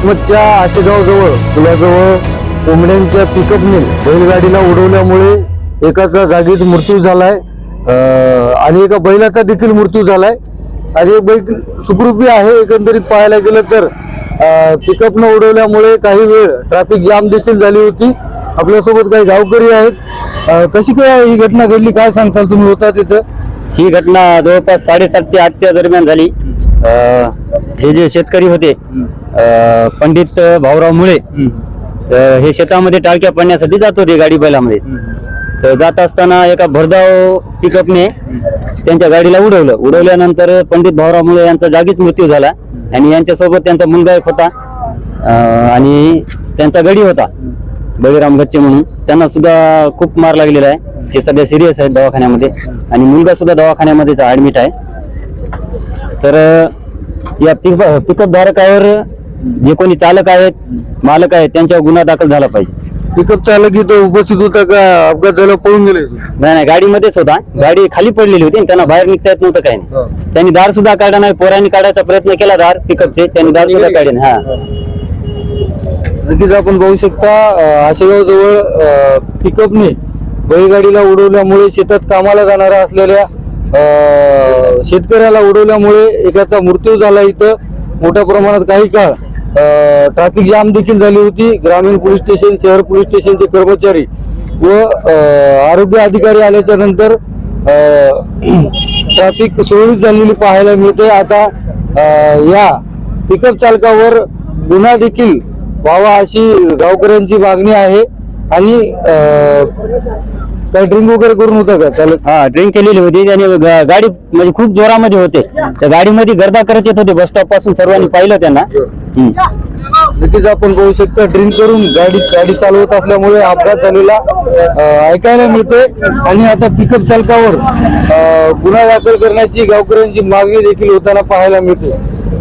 वसमतच्या आशेगावजवळ पुलाजवळ कोंबड्यांच्या पिकअपने बैलगाडीला उडवल्यामुळे एकाचा जागीच मृत्यू झालाय आणि एका बैलाचा देखील मृत्यू झालाय. आणि एक बैल सुखरूपी आहे एकंदरीत पाहायला गेलं तर पिकअपनं उडवल्यामुळे काही वेळ ट्रॅफिक जाम देखील झाली होती. आपल्यासोबत काही गावकरी आहेत. कशी काय ही घटना घडली? काय सांगसाल तुम्ही? होता तिथं? ही घटना जवळपास साडेसात ते आठच्या दरम्यान झाली. हे जे शेतकरी होते अं, पंडित भाऊराव मुळे अं, हे शेतामध्ये टाळक्या पडण्यासाठी जात होते गाडी बैलामध्ये. तर जात असताना एका भरधाव पिकअपने त्यांच्या गाडीला उडवलं. उडवल्यानंतर पंडित भाऊराव मुळे यांचा जागीच मृत्यू झाला आणि यांच्यासोबत त्यांचा मुलगा एक होता अं, आणि त्यांचा गडी होता बळीराम गच्चे म्हणून. त्यांना सुद्धा खूप मार लागलेला आहे. ते सध्या सिरियस आहेत दवाखान्यामध्ये. आणि मुलगा सुद्धा दवाखान्यामध्येच ऍडमिट आहे. तर अं, या पिक पिकअप धारकावर जे कोणी चालक आहेत मालक आहेत त्यांच्यावर गुन्हा दाखल झाला पाहिजे. पिकअप चालक इथं उपस्थित होता का? अपघात झाला पळून गेले नाही नाही गाडीमध्येच होता. गाडी खाली पडलेली होती आणि त्यांना बाहेर निघता येत नव्हतं काही नाही. त्यांनी दार सुद्धा काढला नाही पोरांनी काढायचा प्रयत्न केला दार पिकअपचे. त्यांनी दार सुद्धा काढले नाही. हा. नक्कीच आपण पाहू शकता आशेगाव जवळ पिकअपने बैलगाडीला उडवल्यामुळे शेतात कामाला जाणाऱ्या असलेल्या शेतकऱ्याला उडवल्यामुळे एकाचा मृत्यू झाला इथं. मोठ्या प्रमाणात काही काळ ट्रॅफिक जाम देखील झाली होती. ग्रामीण पोलीस स्टेशन शहर पोलीस स्टेशनचे कर्मचारी व आरोग्य अधिकारी आल्याच्यानंतर ट्रॅफिक सुरळीत झालेली पाहायला मिळते. आता या पिकअप चालकावर गुन्हा देखील व्हावा अशी गावकऱ्यांची मागणी आहे. आणि काय ड्रिंक वगैरे करून होता का? चालक हा ड्रिंक केलेली होती. आणि गा- गाडी म्हणजे खूप जोरामध्ये होते. त्या गाडीमध्ये गर्दा करत येत होते बस स्टॉपपासून सर्वांनी पाहिलं त्यांना. हम्म. नक्कीच आपण पाहू शकता ड्रिंक करून गाडी गाडी चालवत असल्यामुळे अपघात झालेला अं, ऐकायला मिळते. आणि आता पिकअप चालकावर अं, गुन्हा दाखल करण्याची गावकऱ्यांची मागणी देखील होताना पाहायला मिळते.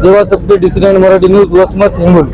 जेव्हा चपटे डिसिडेंट मराठी न्यूज वसमत हिंगोली